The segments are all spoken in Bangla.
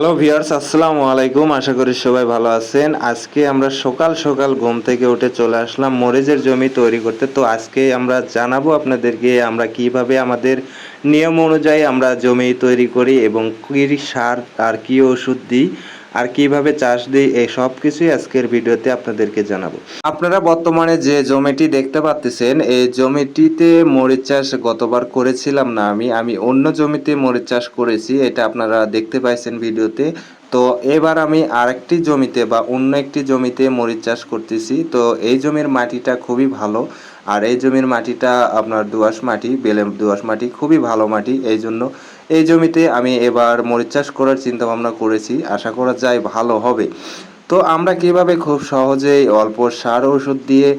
হ্যালো ভিউয়ার্স আসসালামু আলাইকুম। আশা করি সবাই ভালো আছেন। আজকে আমরা সকাল সকাল ঘুম থেকে উঠে চলে আসলাম মরিচের জমি তৈরি করতে। তো আজকে আমরা জানাব আপনাদেরকে আমরা কীভাবে আমাদের নিয়ম অনুযায়ী আমরা জমি তৈরি করি এবং কী সার আর কী ওষুধ দিই। আর কীভাবে চাষ দিই, এই সব কিছুই আজকের ভিডিওতে আপনাদেরকে জানাব। আপনারা বর্তমানে যে জমিটি দেখতে পাচ্ছেন এই জমিটিতে মরিচ চাষ গতবার করেছিলাম না আমি আমি অন্য জমিতে মরিচ চাষ করেছি, এটা আপনারা দেখতে পাইছেন ভিডিওতে। তো এবার আমি আরেকটি জমিতে বা অন্য একটি জমিতে মরিচ চাষ করতেছি। তো এই জমির মাটিটা খুবই ভালো, আর এই জমির মাটিটা আপনার দোআঁশ মাটি বেলে দোআঁশ মাটি, খুবই ভালো মাটি, এই জন্য এই জমিতে আমি এবার মরিচ চাষ করার চিন্তা ভাবনা করেছি। আশা করা যায় ভালো হবে। তো আমরা কীভাবে খুব সহজেই অল্প সার ওষুধ দিয়ে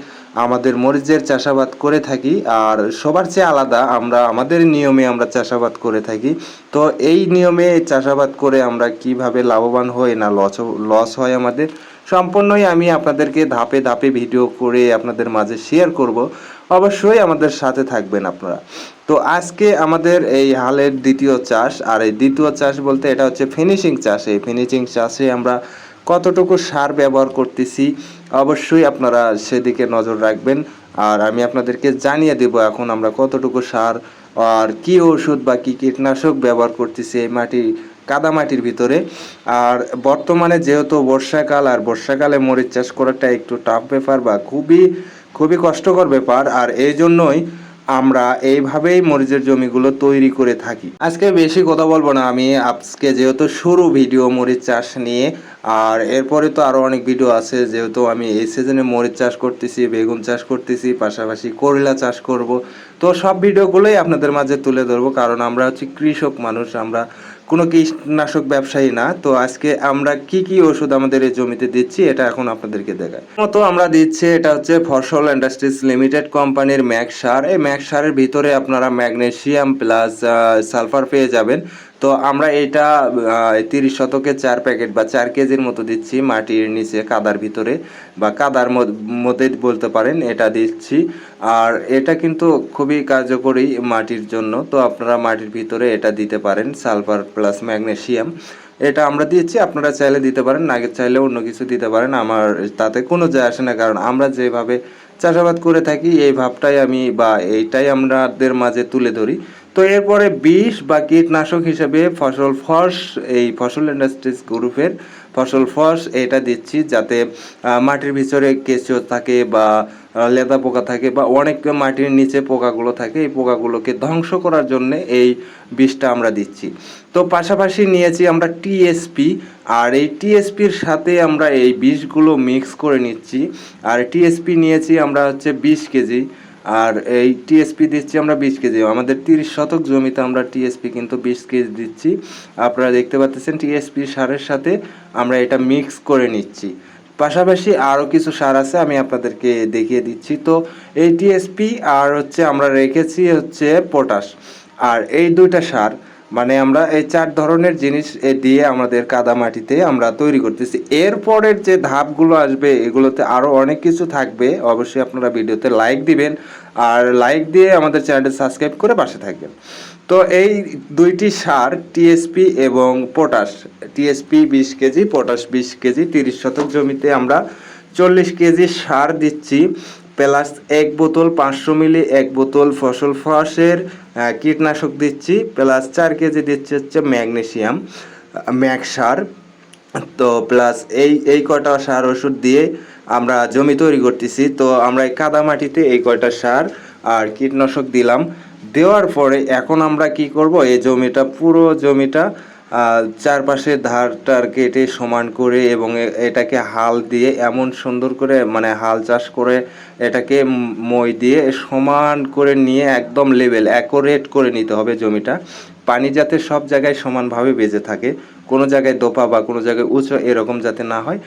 আমাদের মরিচের চাষাবাদ করে থাকি? আর সবার চেয়ে আলাদা আমরা, আমাদের নিয়মে আমরা চাষাবাদ করে থাকি। তো এই নিয়মে চাষাবাদ করে আমরা কীভাবে লাভবান হই না লস লস হয় আমাদের, সম্পূর্ণই আমি আপনাদেরকে ধাপে ধাপে ভিডিও করে আপনাদের মাঝে শেয়ার করব। অবশ্যই আমাদের সাথে থাকবেন আপনারা। তো আজকে আমাদের এই হালের দ্বিতীয় চাষ, আর এই দ্বিতীয় চাষ বলতে এটা হচ্ছে ফিনিশিং চাষ। এই ফিনিশিং চাষে আমরা কতটুকু সার ব্যবহার করতেছি, অবশ্যই আপনারা সেদিকে নজর রাখবেন। আর আমি আপনাদেরকে জানিয়ে দেব এখন আমরা কতটুকু সার, আর কি ওষুধ বা কি কীটনাশক ব্যবহার করতেছি এই মাটি কাদামাটির ভিতরে। আর বর্তমানে যেহেতু বর্ষাকাল, আর বর্ষাকালে মরিচ চাষ করাটা একটু টাফ ব্যাপার বা খুবই খুবই কষ্টকর ব্যাপার। আর এই জন্যই আমরা এইভাবেই মরিচের জমিগুলো তৈরি করে থাকি। আজকে বেশি কথা বলব না আমি, আজকে যেহেতু শুরু ভিডিও মরিচ চাষ নিয়ে, আর এরপরে তো আরও অনেক ভিডিও আছে, যেহেতু আমি এই সিজনে মরিচ চাষ করতেছি, বেগুন চাষ করতেছি, পাশাপাশি করলা চাষ করব। তো সব ভিডিওগুলোই আপনাদের মাঝে তুলে ধরবো, কারণ আমরা হচ্ছে কৃষক মানুষ, আমরা কোনো কীটনাশক ব্যবসায়ী না, তো আজকে আমরা কি কি ওষুধ আমাদের এই জমিতে দিচ্ছি এটা এখন আপনাদেরকে দেখায় মতো আমরা দিচ্ছি এটা হচ্ছে ফসল ইন্ডাস্ট্রিজ লিমিটেড কোম্পানির ম্যাক সার। এই ম্যাক সারের ভিতরে আপনারা ম্যাগনেশিয়াম প্লাস সালফার পেয়ে যাবেন। তো আমরা এটা তিরিশ শতকে চার প্যাকেট বা চার কেজির মতো দিচ্ছি মাটির নিচে কাদার ভিতরে বা কাদার মধ্যে বলতে পারেন এটা দিচ্ছি। আর এটা কিন্তু খুবই কার্যকরী মাটির জন্য। তো আপনারা মাটির ভিতরে এটা দিতে পারেন, সালফার প্লাস ম্যাগনেসিয়াম। এটা আমরা দিচ্ছি, আপনারা চাইলে দিতে পারেন, না চাইলে অন্য কিছু দিতে পারেন। আমার তাতে কোনো যায় আসে না, কারণ আমরা যেভাবে চাষাবাদ করে থাকি, এই ভাবটাই আমি বা এইটাই আমাদের মাঝে তুলে ধরি। তো এরপরে বিষ বা কীটনাশক হিসেবে ফসল ফস, এই ফসল ইন্ডাস্ট্রিজ গ্রুপের ফসল ফস এটা দিচ্ছি যাতে মাটির ভিতরে কেঁচো থাকে বা লেদা পোকা থাকে বা অনেক মাটির নিচে পোকাগুলো থাকে, এই পোকাগুলোকে ধ্বংস করার জন্য এই বিষটা আমরা দিচ্ছি। তো পাশাপাশি নিয়েছি আমরা টিএসপি আর এই টিএসপির সাথে আমরা এই বিষগুলো মিক্স করে নিচ্ছি। আর টিএসপি নিয়েছি আমরা হচ্ছে বিশ কেজি। আর এই টিএসপি দিচ্ছি আমরা বিশ কেজি। আমাদের তিরিশ শতক জমিতে আমরা টিএসপি কিন্তু বিশ কেজি দিচ্ছি। আপনারা দেখতে পাচ্ছেন টিএসপি সারের সাথে আমরা এটা মিক্স করে নিচ্ছি। পাশাপাশি আরও কিছু সার আছে, আমি আপনাদেরকে দেখিয়ে দিচ্ছি। তো এই টিএসপি আর হচ্ছে আমরা রেখেছি হচ্ছে পটাশ। আর এই দুইটা সার মানে আমরা এই চার ধরনের জিনিস দিয়ে আমাদের কাদা মাটিতে আমরা তৈরি করতেছি। এরপরের যে ধাপগুলো আসবে, এগুলোতে আরও অনেক কিছু থাকবে। অবশ্যই আপনারা ভিডিওতে লাইক দিবেন আর লাইক দিয়ে আমাদের চ্যানেলটি সাবস্ক্রাইব করে পাশে থাকবেন। তো এই দুইটি সার টিএসপি এবং পটাশ টিএসপি বিশ কেজি পটাশ বিশ কেজি, তিরিশ শতক জমিতে আমরা চল্লিশ কেজি সার দিচ্ছি। প্লাস এক বোতল পাঁচশো মিলি, এক বোতল ফসল ফাঁসের কীটনাশক দিচ্ছি, প্লাস চার কেজি দিচ্ছি হচ্ছে ম্যাগনেশিয়াম ম্যাগ সার। তো প্লাস এই এই কটা সার ওষুধ দিয়ে আমরা জমি তৈরি করতেছি। তো আমরা এই কাদা মাটিতে এই কয়টা সার আর কীটনাশক দিলাম। দেওয়ার পরে এখন আমরা কি করব? এই জমিটা, পুরো জমিটা চারপাশে ধারটার কেটে সমান করে এবং এটাকে হাল দিয়ে এমন সুন্দর করে মানে হাল চাষ করে এটাকে মই দিয়ে সমান করে নিয়ে একদম লেভেল অ্যাকোরেট করে নিতে হবে জমিটা। পানি যাতে সব জায়গায় সমানভাবে বেজে থাকে, কোনো জায়গায় দোপা বা কোনো জায়গায় উঁচু, এরকম যাতে না হয়।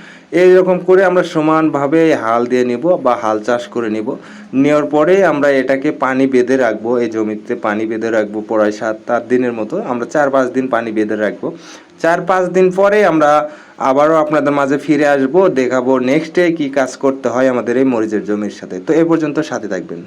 এইরকম করে আমরা সমানভাবে হাল দিয়ে নিব বা হাল চাষ করে নিব। নেওয়ার পরে আমরা এটাকে পানি বেঁধে রাখব, এই জমিতে পানি বেঁধে রাখব প্রায় সাত আট দিনের মতো। আমরা চার পাঁচ দিন পানি বেঁধে রাখব। চার পাঁচ দিন পরে আমরা আবারও আপনাদের মাঝে ফিরে আসব, দেখাবো নেক্সট ডে কী কাজ করতে হয় আমাদের এই মরিচের জমির সাথে। তো এ পর্যন্ত সাথে থাকবেন।